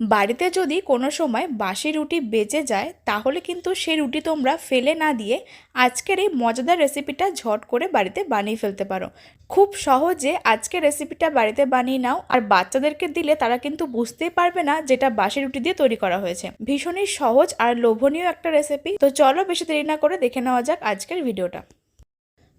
বাড়িতে যদি কোনো সময় বাসি রুটি বেঁচে যায়, তাহলে কিন্তু সে রুটি তোমরা ফেলে না দিয়ে আজকের এই মজাদার রেসিপিটা ঝট করে বাড়িতে বানিয়ে ফেলতে পারো। খুব সহজে আজকের রেসিপিটা বাড়িতে বানিয়ে নাও, আর বাচ্চাদেরকে দিলে তারা কিন্তু বুঝতেই পারবে না যেটা বাসি রুটি দিয়ে তৈরি করা হয়েছে। ভীষণই সহজ আর লোভনীয় একটা রেসিপি তো চলো বেশি দেরি না করে দেখে নেওয়া যাক আজকের ভিডিওটা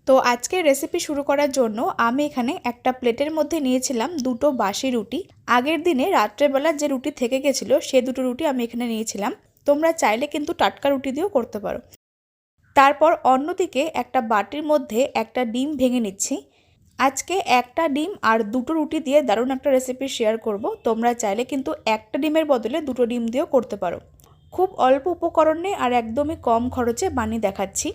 তো আজকের রেসিপি শুরু করার জন্য আমি এখানে একটা প্লেটের মধ্যে নিয়েছিলাম দুটো বাসি রুটি। আগের দিনে রাত্রেবেলা যে রুটি থেকে গেছিল, সে দুটো রুটি আমি এখানে নিয়েছিলাম। তোমরা চাইলে কিন্তু টাটকা রুটি দিয়েও করতে পারো। তারপর অন্যদিকে একটা বাটির মধ্যে একটা ডিম ভেঙে নিচ্ছি। আজকে একটা ডিম আর দুটো রুটি দিয়ে দারুণ একটা রেসিপি শেয়ার করব। তোমরা চাইলে কিন্তু একটা ডিমের বদলে দুটো ডিম দিয়েও করতে পারো। খুব অল্প উপকরণে আর একদমই কম খরচে বানিয়ে দেখাচ্ছি।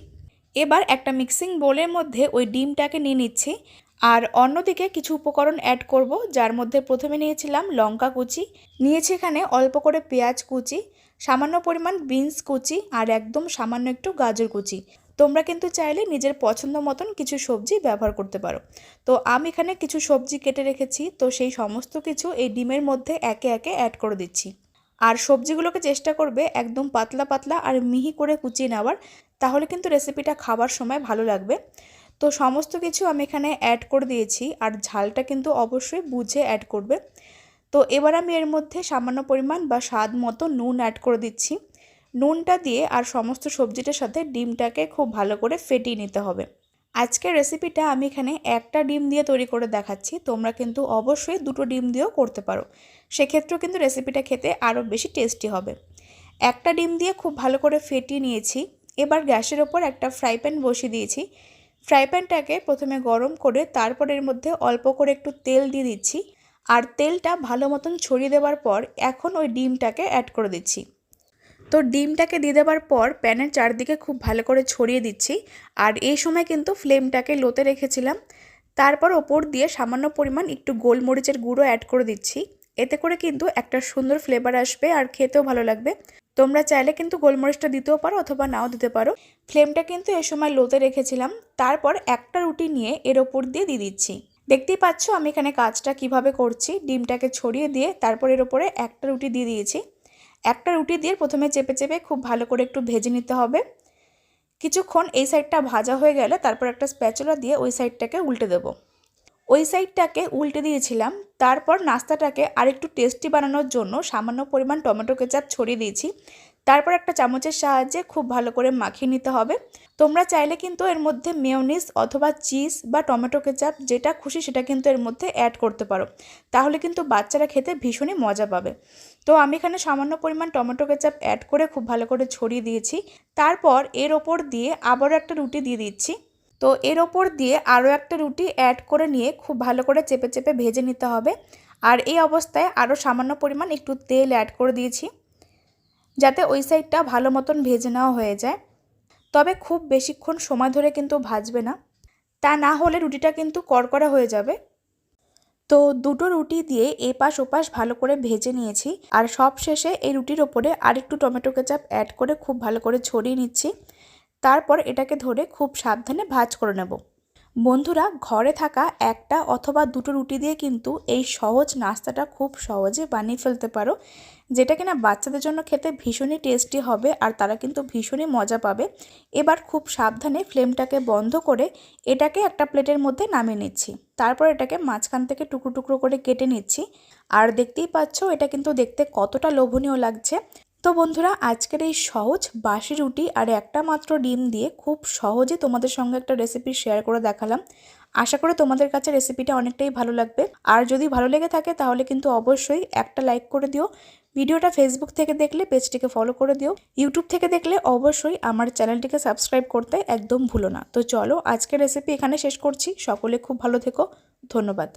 এবার একটা মিক্সিং বোলের মধ্যে ওই ডিমটাকে নিয়ে নিচ্ছি। আর অন্যদিকে কিছু উপকরণ অ্যাড করব, যার মধ্যে প্রথমে নিয়েছিলাম লঙ্কা কুচি। নিয়েছি এখানে অল্প করে পেঁয়াজ কুচি, সামান্য পরিমাণ বিনস কুচি আর একদম সামান্য একটু গাজর কুচি। তোমরা কিন্তু চাইলে নিজের পছন্দ মতন কিছু সবজি ব্যবহার করতে পারো। তো আমি এখানে কিছু সবজি কেটে রেখেছি, তো সেই সমস্ত কিছু এই ডিমের মধ্যে একে একে অ্যাড করে দিচ্ছি। আর সবজিগুলোকে চেষ্টা করবে একদম পাতলা পাতলা আর মিহি করে কুচিয়ে নেওয়ার। তাহলে কিন্তু রেসিপিটা খাবার সময় ভালো লাগবে। তো সমস্ত কিছু আমি এখানে অ্যাড করে দিয়েছি আর ঝালটা কিন্তু অবশ্যই বুঝে অ্যাড করবে। তো এবার আমি এর মধ্যে সামান্য পরিমাণ বা স্বাদ মতো নুন অ্যাড করে দিচ্ছি। নুনটা দিয়ে আর সমস্ত সবজিটার সাথে ডিমটাকে খুব ভালো করে ফেটিয়ে নিতে হবে। আজকের রেসিপিটা আমি এখানে একটা ডিম দিয়ে তৈরি করে দেখাচ্ছি। তোমরা কিন্তু অবশ্যই দুটো ডিম দিয়েও করতে পারো। সেক্ষেত্রেও কিন্তু রেসিপিটা খেতে আরও বেশি টেস্টি হবে। একটা ডিম দিয়ে খুব ভালো করে ফেটিয়ে নিয়েছি। এবার গ্যাসের ওপর একটা ফ্রাই প্যান বসিয়ে দিয়েছি। ফ্রাই প্যানটাকে প্রথমে গরম করে তারপর এর মধ্যে অল্প করে একটু তেল দিয়ে দিচ্ছি। আর তেলটা ভালো মতন ছড়িয়ে দেওয়ার পর এখন ওই ডিমটাকে অ্যাড করে দিচ্ছি। তো ডিমটাকে দিয়ে দেওয়ার পর প্যানের চারদিকে খুব ভালো করে ছড়িয়ে দিচ্ছি। আর এই সময় কিন্তু ফ্লেমটাকে লোতে রেখেছিলাম। তারপর ওপর দিয়ে সামান্য পরিমাণ একটু গোলমরিচের গুঁড়ো অ্যাড করে দিচ্ছি। এতে করে কিন্তু একটা সুন্দর ফ্লেভার আসবে আর খেতেও ভালো লাগবে। তোমরা চাইলে কিন্তু গোলমরিচটা দিতেও পারো অথবা নাও দিতে পারো। ফ্লেমটা কিন্তু এ সময় লোতে রেখেছিলাম। তারপর একটা রুটি নিয়ে এর ওপর দিয়ে দিয়ে দিচ্ছি। দেখতেই পাচ্ছ আমি এখানে কাজটা কীভাবে করছি। ডিমটাকে ছড়িয়ে দিয়ে তারপর এর ওপরে একটা রুটি দিয়ে দিয়েছি। একটা রুটি দিয়ে প্রথমে চেপে চেপে খুব ভালো করে একটু ভেজে নিতে হবে। কিছুক্ষণ এই সাইডটা ভাজা হয়ে গেলে তারপর একটা স্প্যাচুলা দিয়ে ওই সাইডটাকে উল্টে দেবো। ওই সাইডটাকে উল্টে দিয়েছিলাম, তারপর নাস্তাটাকে আরেকটু টেস্টি বানানোর জন্য সামান্য পরিমাণ টমেটো কেচাপ ছড়িয়ে দিয়েছি। তারপর একটা চামচের সাহায্যে খুব ভালো করে মাখিয়ে নিতে হবে। তোমরা চাইলে কিন্তু এর মধ্যে মেয়নিস অথবা চিজ বা টমেটো কেচাপ যেটা খুশি সেটা কিন্তু এর মধ্যে অ্যাড করতে পারো। তাহলে কিন্তু বাচ্চারা খেতে ভীষণই মজা পাবে। তো আমি এখানে সামান্য পরিমাণ টমেটো কেচাপ অ্যাড করে খুব ভালো করে ছড়িয়ে দিয়েছি। তারপর এর ওপর দিয়ে আবারও একটা রুটি দিয়ে দিচ্ছি। তো এর ওপর দিয়ে আরও একটা রুটি অ্যাড করে নিয়ে খুব ভালো করে চেপে চেপে ভেজে নিতে হবে। আর এই অবস্থায় আরও সামান্য পরিমাণ একটু তেল অ্যাড করে দিয়েছি, যাতে ওই সাইডটা ভালো মতন ভেজে নেওয়া হয়ে যায়। তবে খুব বেশিক্ষণ সময় ধরে কিন্তু ভাজবে না। তা না হলে রুটিটা কিন্তু কড়কড়া হয়ে যাবে। তো দুটো রুটি দিয়ে এপাশ ওপাশ ভালো করে ভেজে নিয়েছি। আর সব শেষে এই রুটির ওপরে আরেকটু টমেটো কেচাপ অ্যাড করে খুব ভালো করে ছড়িয়ে নিচ্ছি। তারপর এটাকে ধরে খুব সাবধানে ভাজ করে নেব। বন্ধুরা, ঘরে থাকা একটা অথবা দুটো রুটি দিয়ে কিন্তু এই সহজ নাস্তাটা খুব সহজে বানিয়ে ফেলতে পারো, যেটা কিনা বাচ্চাদের জন্য খেতে ভীষণই টেস্টি হবে আর তারা কিন্তু ভীষণই মজা পাবে। এবার খুব সাবধানে ফ্লেমটাকে বন্ধ করে এটাকে একটা প্লেটের মধ্যে নামিয়ে নিচ্ছি। তারপর এটাকে মাঝখান থেকে টুকরো টুকরো করে কেটে নিচ্ছি। আর দেখতেই পাচ্ছ, এটা কিন্তু দেখতে কতটা লোভনীয় লাগছে। তো বন্ধুরা, আজকের এই সহজ বাসি রুটি আর একটা মাত্র ডিম দিয়ে খুব সহজে তোমাদের সঙ্গে একটা রেসিপি শেয়ার করে দেখালাম। আশা করি তোমাদের কাছে রেসিপিটা অনেকটাই ভালো লাগবে। আর যদি ভালো লেগে থাকে তাহলে কিন্তু অবশ্যই একটা লাইক করে দিও। ভিডিওটা ফেসবুক থেকে দেখলে পেজটিকে ফলো করে দিও। ইউটিউব থেকে দেখলে অবশ্যই আমার চ্যানেলটিকে সাবস্ক্রাইব করতে একদম ভুলো না। তো চলো, আজকের রেসিপি এখানে শেষ করছি। সকলে খুব ভালো থেকো। ধন্যবাদ।